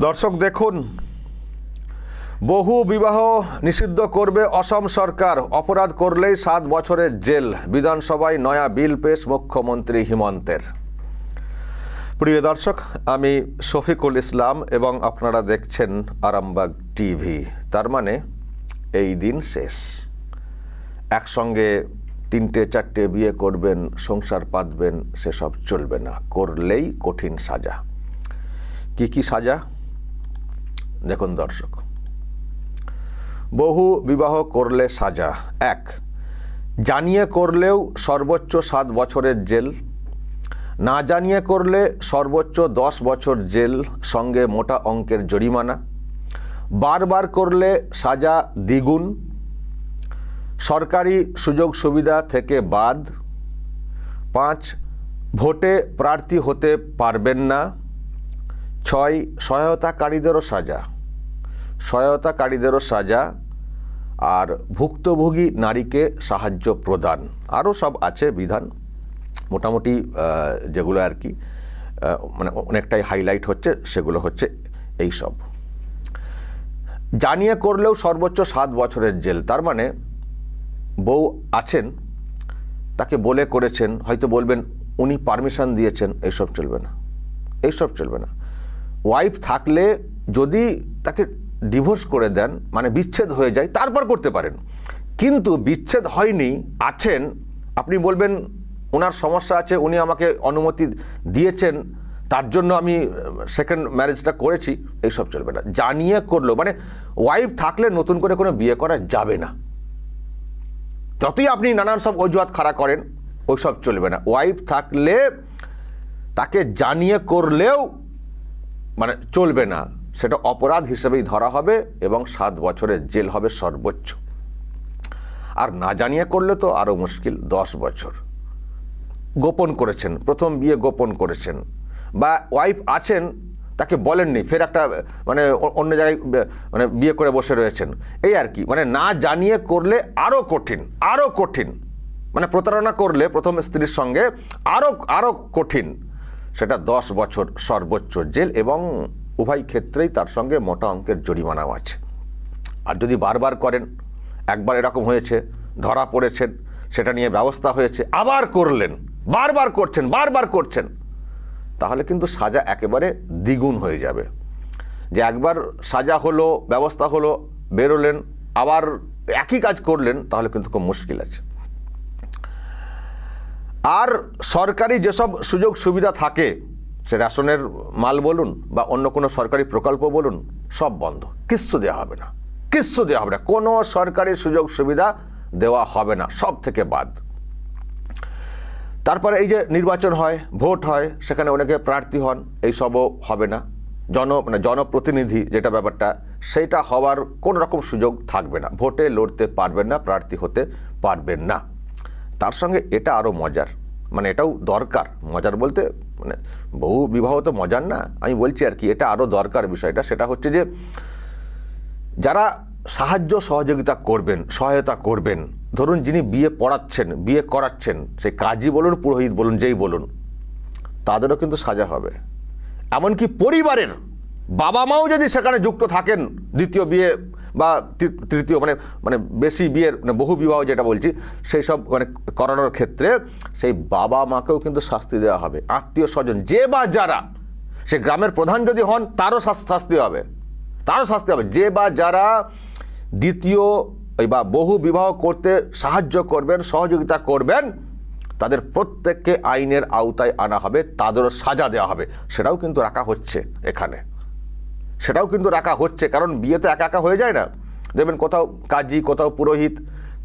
দর্শক, দেখুন, বহু বিবাহ নিষিদ্ধ করবে অসম সরকার। অপরাধ করলেই সাত বছরের জেল। বিধানসভায় নয়া বিল পেশ মুখ্যমন্ত্রী হিমন্তের। প্রিয় দর্শক, আমি শফিকুল ইসলাম এবং আপনারা দেখছেন আরামবাগ টিভি। তার মানে এই দিন শেষ। একসঙ্গে তিনটে, চারটে বিয়ে করবেন, সংসার পাতবেন, সেসব চলবে না। করলেই কঠিন সাজা। কি কি সাজা? দেখুন দর্শক। বহু বিবাহ করলে সাজা, এক। জানিয়ে করলেও সর্বোচ্চ সাত বছরের জেল। না জানিয়ে করলে সর্বোচ্চ দশ বছর জেল সঙ্গে মোটা অঙ্কের জরিমানা। বারবার করলে সাজা দ্বিগুণ। সরকারি সুযোগ সুবিধা থেকে বাদ। পাঁচ, ভোটে প্রার্থী হতে পারবেন না। ছয়, সহায়তাকারীদেরও সাজা। সহায়তাকারীদেরও সাজা আর ভুক্তভোগী নারীকে সাহায্য প্রদান। আরও সব আছে বিধান। মোটামুটি যেগুলো আর কি মানে অনেকটাই হাইলাইট হচ্ছে, সেগুলো হচ্ছে এই সব। জানিয়ে করলেও সর্বোচ্চ সাত বছরের জেল। তার মানে বউ আছেন, তাকে বলে করেছেন, হয়তো বলবেন, উনি পারমিশন দিয়েছেন। এইসব চলবে না। এইসব চলবে না। ওয়াইফ থাকলে যদি তাকে ডিভোর্স করে দেন মানে বিচ্ছেদ হয়ে যায়, তারপর করতে পারেন। কিন্তু বিচ্ছেদ হয়নি, আছেন, আপনি বলবেন, ওনার সমস্যা আছে, উনি আমাকে অনুমতি দিয়েছেন, তার জন্য আমি সেকেন্ড ম্যারেজটা করেছি। এইসব চলবে না। জানিয়ে করল মানে ওয়াইফ থাকলে নতুন করে কোনো বিয়ে করা যাবে না। যতই আপনি নানান সব অজুহাত খাড়া করেন, ওইসব চলবে না। ওয়াইফ থাকলে তাকে জানিয়ে করলেও মানে চলবে না। সেটা অপরাধ হিসেবেই ধরা হবে এবং সাত বছরের জেল হবে সর্বোচ্চ। আর না জানিয়ে করলে তো আরও মুশকিল, দশ বছর। গোপন করেছেন, প্রথম বিয়ে গোপন করেছেন। বা ওয়াইফ আছেন, তাকে বলেননি, ফের একটা মানে অন্য জায়গায় মানে বিয়ে করে বসে রয়েছেন। এই আর কি মানে না জানিয়ে করলে আরও কঠিন আরও কঠিন। মানে প্রতারণা করলে প্রথম স্ত্রীর সঙ্গে আরও আরও কঠিন। সেটা দশ বছর সর্বোচ্চ জেল এবং উভয় ক্ষেত্রেই তার সঙ্গে মোটা অঙ্কের জরিমানাও আছে। আর যদি বারবার করেন, একবার এরকম হয়েছে, ধরা পড়েছেন, সেটা নিয়ে ব্যবস্থা হয়েছে, আবার করলেন, বারবার করছেন বারবার করছেন, তাহলে কিন্তু সাজা একেবারে দ্বিগুণ হয়ে যাবে। যে একবার সাজা হলো, ব্যবস্থা হলো, বেরোলেন, আবার একই কাজ করলেন, তাহলে কিন্তু খুব মুশকিল আছে। আর সরকারি যেসব সুযোগ সুবিধা থাকে, সে রেশনের মাল বলুন বা অন্য কোনো সরকারি প্রকল্প বলুন, সব বন্ধ। কিচ্ছু দেওয়া হবে না। কিচ্ছু দেওয়া হবে না। কোনো সরকারি সুযোগ সুবিধা দেওয়া হবে না, সব থেকে বাদ। তারপরে এই যে নির্বাচন হয়, ভোট হয়, সেখানে অনেকে প্রার্থী হন এইসবও হবে না। জন মানে জনপ্রতিনিধি যেটা ব্যাপারটা, সেটা হওয়ার কোনো রকম সুযোগ থাকবে না। ভোটে লড়তে পারবেন না, প্রার্থী হতে পারবেন না। তার সঙ্গে এটা আরও মজার। মানে এটাও দরকার। মজার বলতে মানে বহু বিবাহ তো মজার না। আমি বলছি আর কি, এটা আরও দরকার বিষয়টা। সেটা হচ্ছে যে, যারা সাহায্য সহযোগিতা করবেন, সহায়তা করবেন, ধরুন যিনি বিয়ে পড়াচ্ছেন, বিয়ে করাচ্ছেন, সে কাজী বলুন, পুরোহিত বলুন, যেই বলুন, তাদেরও কিন্তু সাজা হবে। এমনকি পরিবারের বাবা মাও যদি সেখানে যুক্ত থাকেন, দ্বিতীয় বিয়ে বা তৃতীয় মানে মানে বেশি বিয়ের মানে বহু বিবাহ যেটা বলছি, সেই সব মানে করানোর ক্ষেত্রে সেই বাবা মাকেও কিন্তু শাস্তি দেওয়া হবে। আত্মীয় স্বজন যে বা যারা, সে গ্রামের প্রধান যদি হন, তারও শাস্তি হবে। তারও শাস্তি হবে। যে বা যারা দ্বিতীয় বা বহু বিবাহ করতে সাহায্য করবেন, সহযোগিতা করবেন, তাদের প্রত্যেককে আইনের আওতায় আনা হবে, তাদেরও সাজা দেওয়া হবে। সেটাও কিন্তু রাখা হচ্ছে এখানে। সেটাও কিন্তু রাখা হচ্ছে, কারণ বিয়ে তো একা একা হয়ে যায় না। দেখবেন কোথাও কাজী, কোথাও পুরোহিত,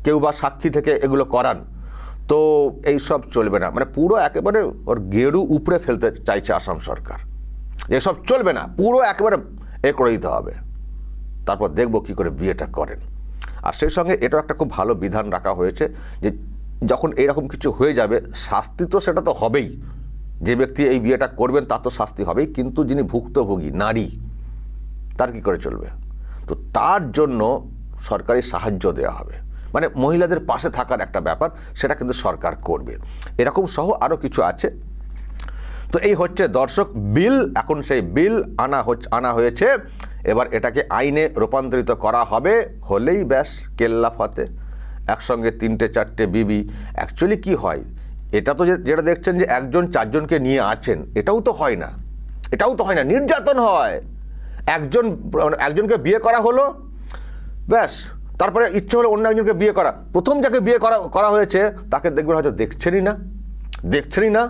কেউ বা সাক্ষী থেকে এগুলো করান। তো এই সব চলবে না। মানে পুরো একেবারে ওর গেরু উপরে ফেলতে চাইছে আসাম সরকার। এসব চলবে না, পুরো একেবারে এ করে দিতে হবে। তারপর দেখব কি করে বিয়েটা করেন। আর সেই সঙ্গে এটাও একটা খুব ভালো বিধান রাখা হয়েছে যে যখন এরকম কিছু হয়ে যাবে, শাস্তি তো সেটা তো হবেই। যে ব্যক্তি এই বিয়েটা করবেন, তার তো শাস্তি হবেই। কিন্তু যিনি ভুক্তভোগী, নারী তার কি করে চলবে? তো তার জন্য সরকারি সাহায্য দেওয়া হবে। মানে মহিলাদের পাশে থাকার একটা ব্যাপার, সেটা কিন্তু সরকার করবে। এরকম সহ আরও কিছু আছে। তো এই হচ্ছে দর্শক, বিল, এখন সেই বিল আনা হচ্ছে, আনা হয়েছে। এবার এটাকে আইনে রূপান্তরিত করা হবে, হলেই ব্যাস, কেল্লা ফতে। একসঙ্গে তিনটে, চারটে বিবি। অ্যাকচুয়ালি কি হয়? এটা তো যেটা দেখছেন যে একজন, চারজনকে নিয়ে আছেন, এটাও তো হয় না। এটাও তো হয় না, নির্যাতন হয়। একজন, একজনকে বিয়ে করা হলো, ব্যাস, তারপরে ইচ্ছে হলো অন্য একজনকে বিয়ে করা। প্রথম যাকে বিয়ে করা করা হয়েছে, তাকে দেখবেন হয়তো দেখছেনই না দেখছেনই না।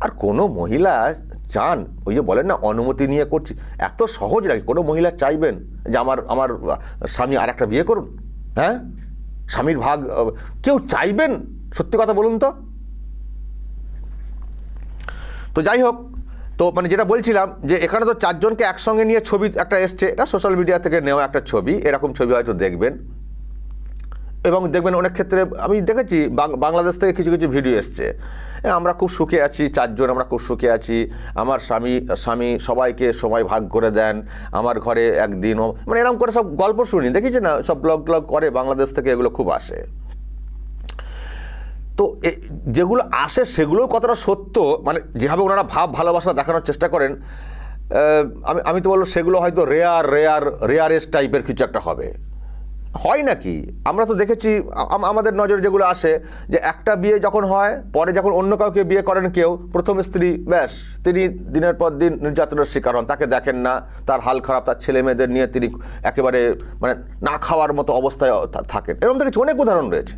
আর কোনো মহিলা চান, ওই যে বলেন না, অনুমতি নিয়ে করছি। এত সহজ লাগে, কোনো মহিলা চাইবেন যে আমার আমার স্বামী আর একটা বিয়ে করুন হ্যাঁ? স্বামীর ভাগ, কেউ চাইবেন? সত্যি কথা বলুন তো। তো যাই হোক তো মানে যেটা বলছিলাম যে এখানে তো চারজনকে একসঙ্গে নিয়ে ছবি একটা এসছে, এটা সোশ্যাল মিডিয়া থেকে নেওয়া একটা ছবি, এরকম ছবি হয়তো দেখবেন। এবং দেখবেন অনেক ক্ষেত্রে আমি দেখেছি বাংলাদেশ থেকে কিছু কিছু ভিডিও এসছে। আমরা খুব সুখে আছি, চারজন আমরা খুব সুখে আছি। আমার স্বামী স্বামী সবাইকে সময় ভাগ করে দেন, আমার ঘরে একদিনও মানে এরকম করে সব গল্প শুনি। দেখেছি না, সব ব্লগ ব্লগ করে বাংলাদেশ থেকে এগুলো খুব আসে। তো যেগুলো আসে সেগুলোও কতটা সত্য? মানে যেভাবে ওনারা ভাব, ভালোবাসা দেখানোর চেষ্টা করেন আমি আমি তো বলব সেগুলো হয়তো রেয়ার রেয়ার রেয়ারেস্ট টাইপের কিছু একটা হবে। হয় নাকি? আমরা তো দেখেছি আমাদের নজরে যেগুলো আসে, যে একটা বিয়ে যখন হয়, পরে যখন অন্য কাউকে বিয়ে করেন কেউ, প্রথম স্ত্রী, ব্যাস, তিনি দিনের পর দিন নির্যাতনের শিকার হন, তাকে দেখেন না, তার হাল খারাপ, তার ছেলে মেয়েদের নিয়ে তিনি একেবারে মানে না খাওয়ার মতো অবস্থায় থাকেন। এরকম দেখেছি অনেক উদাহরণ রয়েছে।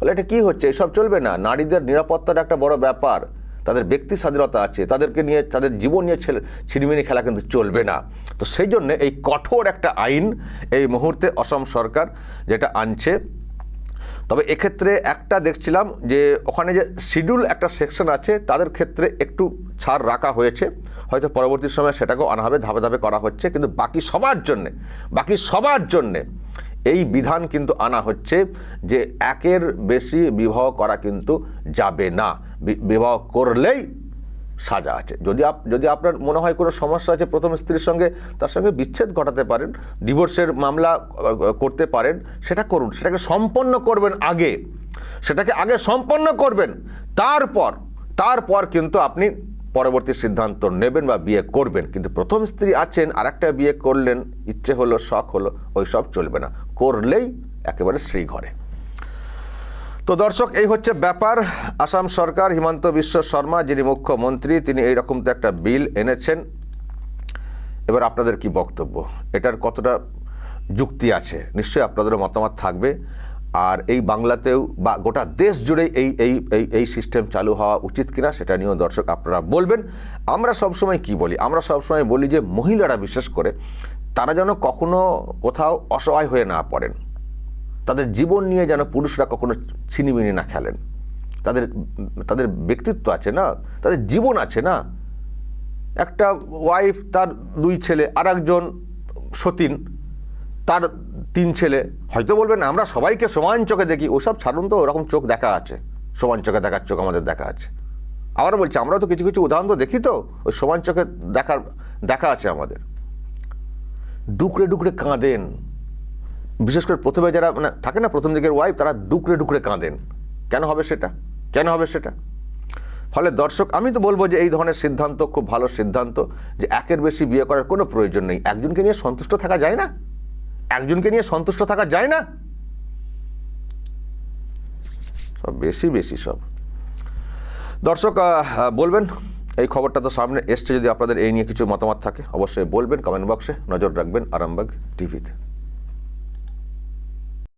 বলে এটা কী হচ্ছে? এসব চলবে না। নারীদের নিরাপত্তার একটা বড় ব্যাপার। তাদের ব্যক্তি স্বাধীনতা আছে। তাদেরকে নিয়ে, তাদের জীবন নিয়ে ছেলে ছিনিমিনি খেলা কিন্তু চলবে না। তো সেই জন্য এই কঠোর একটা আইন এই মুহূর্তে অসম সরকার যেটা আনছে। তবে এক্ষেত্রে একটা দেখছিলাম যে ওখানে যে শিডিউল একটা সেকশন আছে, তাদের ক্ষেত্রে একটু ছাড় রাখা হয়েছে। হয়তো পরবর্তী সময় সেটাকেও আনা হবে, ধাপে ধাপে করা হচ্ছে। কিন্তু বাকি সবার জন্যে, বাকি সবার জন্যে এই বিধান কিন্তু আনা হচ্ছে যে একের বেশি বিবাহ করা কিন্তু যাবে না। বিবাহ করলেই সাজা আছে। যদি আপ, যদি আপনার মনে হয় কোনো সমস্যা আছে প্রথম স্ত্রীর সঙ্গে, তার সঙ্গে বিচ্ছেদ ঘটাতে পারেন, ডিভোর্সের মামলা করতে পারেন, সেটা করুন, সেটাকে সম্পন্ন করবেন আগে। সেটাকে আগে সম্পন্ন করবেন, তারপর তারপর কিন্তু আপনি পরবর্তী সিদ্ধান্ত নেবেন বা বিয়ে করবেন। কিন্তু প্রথম স্ত্রী আছেন আর একটা বিয়ে করলেন, ইচ্ছে হলো, শখ হলো ওই সব চলবে না। করলেই একেবারে শ্রী ঘরে। তো দর্শক, এই হচ্ছে ব্যাপার। আসাম সরকার, হিমন্ত বিশ্ব শর্মা, যিনি মুখ্যমন্ত্রী, তিনি এইরকম তো একটা বিল এনেছেন। এবার আপনাদের কি বক্তব্য? এটার কতটা যুক্তি আছে? নিশ্চয়ই আপনাদেরও মতামত থাকবে। আর এই বাংলাতেও বা গোটা দেশ জুড়েই এই এই এই এই সিস্টেম চালু হওয়া উচিত কিনা সেটা নিয়েও দর্শক আপনারা বলবেন। আমরা সবসময় কি বলি? আমরা সবসময় বলি যে মহিলারা বিশেষ করে তারা যেন কখনো কোথাও অসহায় হয়ে না পড়েন। তাদের জীবন নিয়ে যেন পুরুষরা কখনো ছিনিমিনি না খেলেন। তাদের তাদের ব্যক্তিত্ব আছে না? তাদের জীবন আছে না? একটা ওয়াইফ তার দুই ছেলে আর একজন সতীন, তার তিন ছেলে। হয়তো বলবেন, আমরা সবাইকে সমান চোখে দেখি। ওসব ছাড়ুন তো, ওরকম চোখ দেখা আছে। সমান চোখে দেখার চোখ আমাদের দেখা আছে। আবার বলছি আমরা তো কিছু কিছু উদাহরণ তো দেখি তো? ওই সমান চোখে দেখার, দেখা আছে আমাদের। ডুকরে ডুকরে কাঁদেন। বিশেষ করে প্রথমে যারা মানে থাকে না, প্রথম দিকের ওয়াইফ তারা ডুকরে ডুকরে কাঁদেন। কেন হবে সেটা? কেন হবে সেটা? ফলে দর্শক, আমি তো বলব যে এই ধরনের সিদ্ধান্ত খুব ভালো সিদ্ধান্ত, যে একের বেশি বিয়ে করার কোনো প্রয়োজন নেই। একজনকে নিয়ে সন্তুষ্ট থাকা যায় না? একজনকে নিয়ে সন্তুষ্ট থাকা যায় না? সব বেশি বেশি সব। দর্শক বলবেন, এই খবরটা তো সামনে এসছে, যদি আপনাদের এই নিয়ে কিছু মতামত থাকে, অবশ্যই বলবেন কমেন্ট বক্সে নজর রাখবেন আরামবাগ টিভিতে।